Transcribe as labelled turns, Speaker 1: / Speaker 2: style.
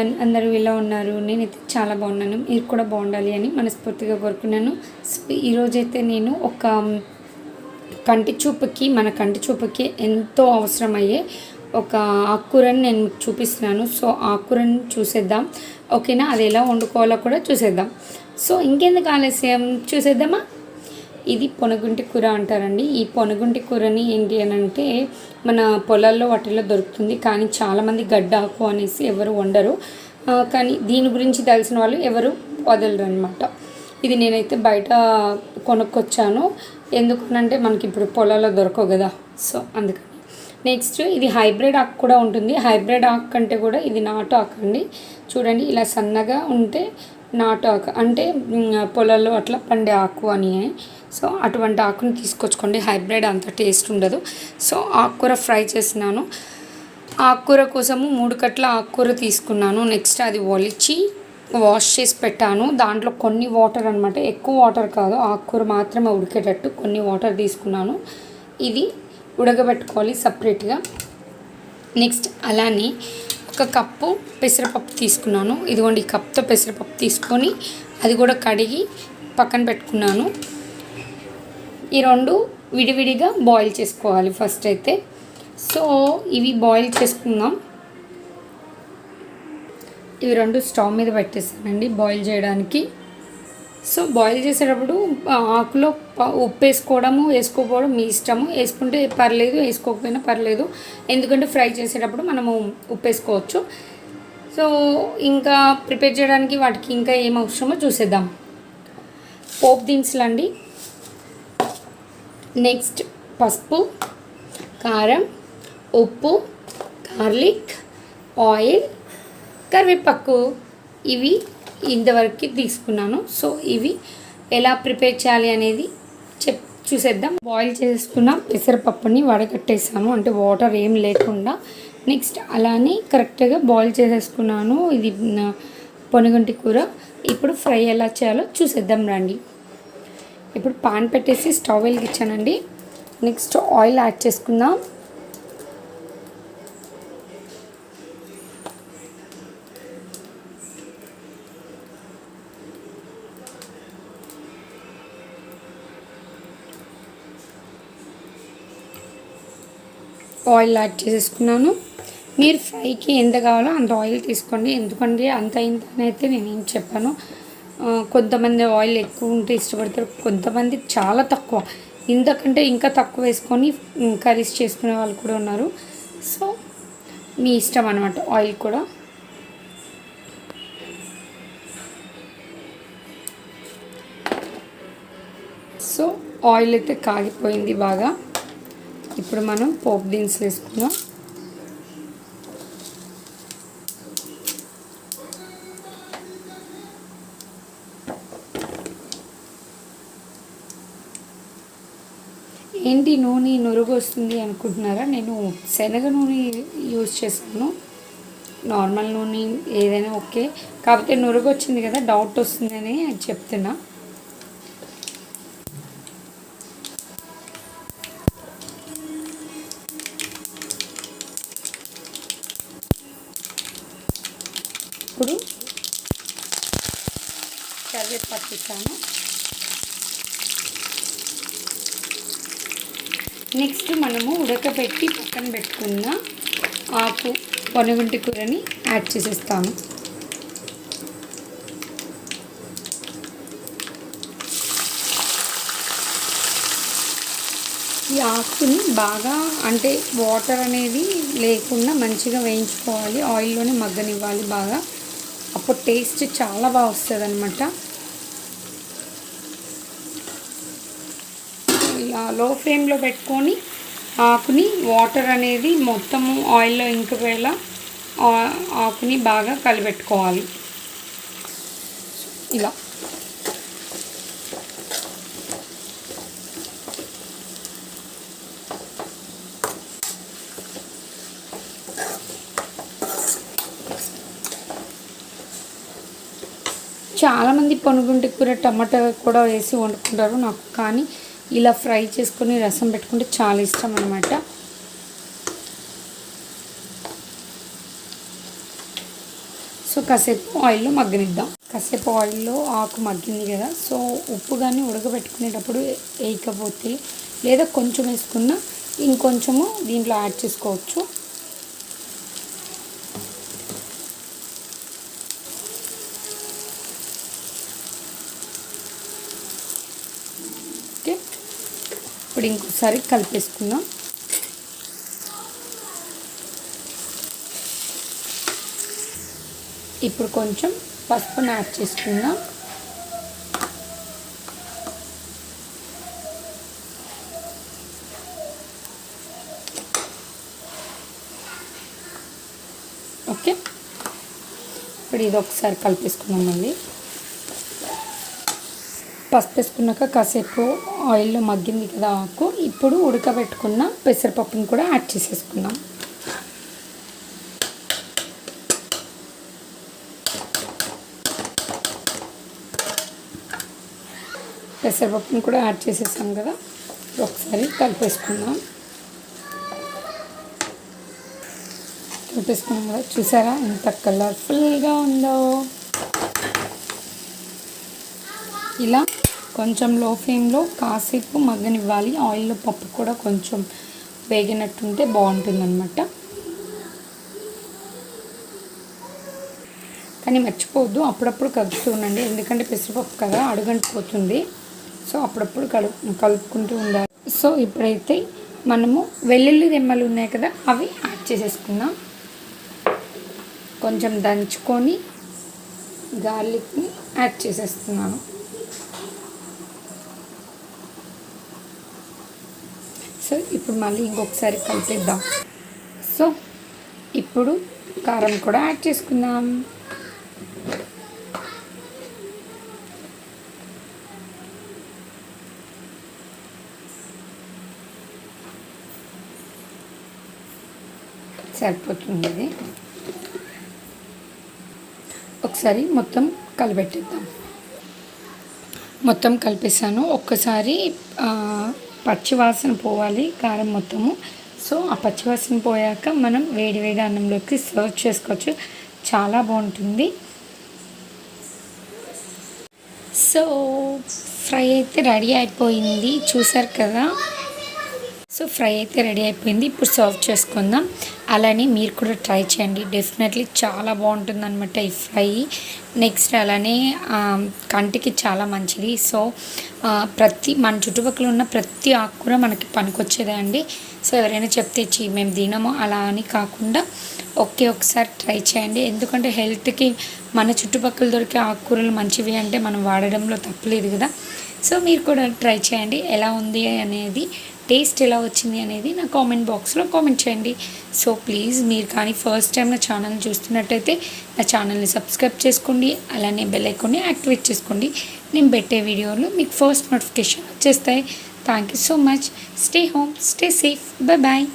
Speaker 1: Everyone అందరూ ఇలా ఉన్నారు. నేనైతే చాలా బాగున్నాను. మీరు కూడా బాగుండాలి అని మనస్ఫూర్తిగా కోరుకున్నాను. సో ఈరోజైతే నేను ఒక కంటి చూపుకి మన కంటి చూపుకి ఎంతో అవసరమయ్యే ఒక ఆకుకూరని నేను మీకు చూపిస్తున్నాను. సో ఆకుకూరని చూసేద్దాం. ఓకేనా? అది ఎలా వండుకోవాలో కూడా చూసేద్దాం. సో ఇంకెందుకు ఆలస్యం? చూసేద్దామా? ఇది పొనగుంటి కూర అంటారండి. ఈ పొనగుంటి కూరని ఏంటి అని అంటే మన పొలాల్లో వాటిల్లో దొరుకుతుంది. కానీ చాలామంది గడ్డాకు అనేసి ఎవరు వండరు. కానీ దీని గురించి తెలిసిన వాళ్ళు ఎవరు వదలరు అనమాట ఇది నేనైతే బయట కొనుక్కొచ్చాను. ఎందుకనంటే మనకి ఇప్పుడు పొలాల్లో దొరకవు కదా. సో అందుకని. నెక్స్ట్ ఇది హైబ్రిడ్ ఆకు కూడా ఉంటుంది. హైబ్రిడ్ ఆకు కంటే కూడా ఇది నాటు ఆకు అండి. చూడండి ఇలా సన్నగా ఉంటే నాటు ఆకు అంటే పొలాల్లో అట్లా పండే ఆకు అని. సో అటువంటి ఆకుని తీసుకొచ్చుకోండి. హైబ్రిడ్ అంత టేస్ట్ ఉండదు. సో ఆకుకూర ఫ్రై చేసినాను. ఆకుకూర కోసము మూడు కట్ల ఆకుకూర తీసుకున్నాను. నెక్స్ట్ అది ఒలిచి వాష్ చేసి పెట్టాను. దాంట్లో కొన్ని వాటర్ అనమాట ఎక్కువ వాటర్ కాదు. ఆకుకూర మాత్రమే ఉడికేటట్టు కొన్ని వాటర్ తీసుకున్నాను. ఇది ఉడకబెట్టుకోవాలి సపరేట్గా. నెక్స్ట్ అలానే ఒక కప్పు పెసరపప్పు తీసుకున్నాను. ఇదిగోండి ఈ కప్తో పెసరపప్పు తీసుకొని అది కూడా కడిగి పక్కన పెట్టుకున్నాను. ఈ రెండు విడివిడిగా బాయిల్ చేసుకోవాలి ఫస్ట్ అయితే. సో ఇవి బాయిల్ చేసుకుందాం. ఇవి రెండు స్టవ్ మీద పెట్టేస్తానండి బాయిల్ చేయడానికి. సో బాయిల్ చేసేటప్పుడు ఆకులో ఉప్పు వేసుకోవడము వేసుకోకపోవడం మీ ఇష్టము. వేసుకుంటే పర్లేదు వేసుకోకపోయినా పర్లేదు. ఎందుకంటే ఫ్రై చేసేటప్పుడు మనము ఉప్పు వేసుకోవచ్చు సో ఇంకా ప్రిపేర్ చేయడానికి వాటికి ఇంకా ఏం అవసరమో చూసేద్దాం. పోప్ దినుసులు అండి. నెక్స్ట్ పసుపు కారం ఉప్పు గార్లిక్ ఆయిల్ కరివేపాకు. ఇవి ఇంతవరకు తీసుకున్నాను. సో ఇవి ఎలా ప్రిపేర్ చేయాలి అనేది చెప్ చూసేద్దాం. బాయిల్ చేసుకున్న పెసరపప్పుని వడగట్టేసాను అంటే వాటర్ ఏం లేకుండా. నెక్స్ట్ అలానే కరెక్ట్గా బాయిల్ చేసేసుకున్నాను. ఇది పొనుగంటి కూర. ఇప్పుడు ఫ్రై ఎలా చేయాలో చూసేద్దాం రండి. ఇప్పుడు పాన్ పెట్టేసి స్టవ్ వెలిగించానండి. నెక్స్ట్ ఆయిల్ యాడ్ చేసుకుందాం. ఆయిల్ యాడ్ చేసేసుకున్నాను. మీరు ఫ్రైకి ఎంత కావాలో అంత ఆయిల్ తీసుకోండి. ఎందుకంటే అంత ఇంత అయితే నేను ఏం చెప్పాను. కొంతమంది ఆయిల్ ఎక్కువ ఉంటే ఇష్టపడతారు. కొంతమంది చాలా తక్కువ. ఇంతకంటే ఇంకా తక్కువ వేసుకొని కర్రీస్ చేసుకునే వాళ్ళు కూడా ఉన్నారు. సో మీ ఇష్టం అనమాట ఆయిల్ కూడా. సో ఆయిల్ అయితే కాగిపోయింది బాగా. ఇప్పుడు మనం పోపు దినుసులు వేసుకుందాం. ఏంటి నూనె నురుగు వస్తుంది అనుకుంటున్నారా? నేను శనగ నూనె యూజ్ చేస్తాను. నార్మల్ నూనె ఏదైనా ఓకే. కాకపోతే నురుగు వచ్చింది కదా డౌట్ వస్తుందని చెప్తున్నా. ఇప్పుడు కరివేపాకు ఇస్తాను నెక్స్ట్ మనము ఉడకబెట్టి పక్కన పెట్టుకున్న ఆకు పొనగుంటి కూరని యాడ్ చేసేస్తాము. ఈ ఆకుని బాగా అంటే వాటర్ అనేది లేకుండా మంచిగా వేయించుకోవాలి. ఆయిల్లోనే మగ్గనివ్వాలి బాగా. అప్పుడు టేస్ట్ చాలా బాగా వస్తుంది అనమాట ఇలా లో ఫ్లేమ్లో పెట్టుకొని ఆకుని వాటర్ అనేది మొత్తము ఆయిల్లో ఇంకిపోయేలా ఆ- ఆకుని బాగా కలిపెట్టుకోవాలి. ఇలా. చాలామంది పొనుగుంటి కూర టమాటా కూడా వేసి వండుకుంటారు నాకు కానీ ఇలా ఫ్రై చేసుకొని రసం పెట్టుకుంటే చాలా ఇష్టం అనమాట సో కాసేపు ఆయిల్లో మగ్గనిద్దాం. కాసేపు ఆయిల్లో ఆకు మగ్గింది కదా సో ఉప్పు కానీ ఉడకబెట్టుకునేటప్పుడు వేయకపోతే లేదా కొంచెం వేసుకున్నా ఇంకొంచెము దీంట్లో యాడ్ చేసుకోవచ్చు ఓకే ఇప్పుడు ఇంకోసారి కలిపేసుకుందాం. ఇప్పుడు కొంచెం పసుపును యాడ్ చేసుకుందాం. ఓకే. ఇప్పుడు ఇది ఒకసారి కలిపేసుకుందాం పసుపు వేసుకున్నాక కాసేపు ఆయిల్లో మగ్గింది కదా ఆకు. ఇప్పుడు ఉడకబెట్టుకున్న పెసరపప్పుని కూడా యాడ్ చేసేసుకున్నాం పెసరపప్పుని కూడా యాడ్ చేసేసాం కదా. ఒకసారి కలిపేసుకుందాం. కలిపేసుకున్నాం కదా. చూసారా ఎంత కలర్ఫుల్గా ఉందో. ఇలా కొంచెం లో ఫ్లేమ్లో కాసేపు మగ్గనివ్వాలి. ఆయిల్లో పప్పు కూడా కొంచెం వేగినట్టుంటే బాగుంటుంది అనమాట కానీ మర్చిపోవద్దు అప్పుడప్పుడు కలుపుతూ ఉండండి. ఎందుకంటే పెసరపప్పు కదా అడుగంటిపోతుంది. సో అప్పుడప్పుడు కలుపు కలుపుకుంటూ ఉండాలి. సో ఇప్పుడైతే మనము వెల్లుల్లి రెమ్మలు ఉన్నాయి కదా అవి యాడ్ చేసేసుకుందాం. కొంచెం దంచుకొని గార్లిక్ని యాడ్ చేసేస్తున్నాను. సో ఇప్పుడు మళ్ళీ ఇంకొకసారి కలిపిద్దాం. సో ఇప్పుడు కారం కూడా యాడ్ చేసుకుందాం. సరిపోతుంది ఇది. ఒకసారి మొత్తం కలిపెట్టిద్దాం మొత్తం కలిపేసాను ఒక్కసారి పచ్చివాసన పోవాలి కారం మొత్తము. సో ఆ పచ్చివాసన పోయాక మనం వేడి వేడి అన్నంలోకి సర్వ్ చేసుకోవచ్చు. చాలా బాగుంటుంది. సో ఫ్రై అయితే రెడీ అయిపోయింది. చూసారు కదా? సో ఫ్రై అయితే రెడీ అయిపోయింది. ఇప్పుడు సర్వ్ చేసుకుందాం. అలానే మీరు కూడా ట్రై చేయండి. డెఫినెట్లీ చాలా బాగుంటుంది అనమాట ఈ ఫ్రై. నెక్స్ట్ అలానే కంటికి చాలా మంచిది. సో ప్రతి మన చుట్టుపక్కల ఉన్న ప్రతి ఆకుకూర మనకి పనికొచ్చేదే అండి. సో ఎవరైనా చెప్తే చీ మేము తినము అలా అని కాకుండా ఒకే ఒకసారి ట్రై చేయండి. ఎందుకంటే హెల్త్కి మన చుట్టుపక్కల దొరికే ఆకుకూరలు మంచివి అంటే మనం వాడడంలో తప్పలేదు కదా. సో మీరు కూడా ట్రై చేయండి. ఎలా ఉంది అనేది టేస్ట్ ఎలా వచ్చింది అనేది నా కామెంట్ బాక్స్లో కామెంట్ చేయండి. సో ప్లీజ్ మీరు కానీ ఫస్ట్ టైం నా ఛానల్ చూస్తున్నట్టయితే నా ఛానల్ని సబ్స్క్రైబ్ చేసుకోండి. అలానే బెల్ ఐకాన్ని యాక్టివేట్ చేసుకోండి. నేను పెట్టే వీడియోలు మీకు ఫస్ట్ నోటిఫికేషన్ వచ్చేస్తాయి. Thank you so much. Stay home stay safe. Bye bye.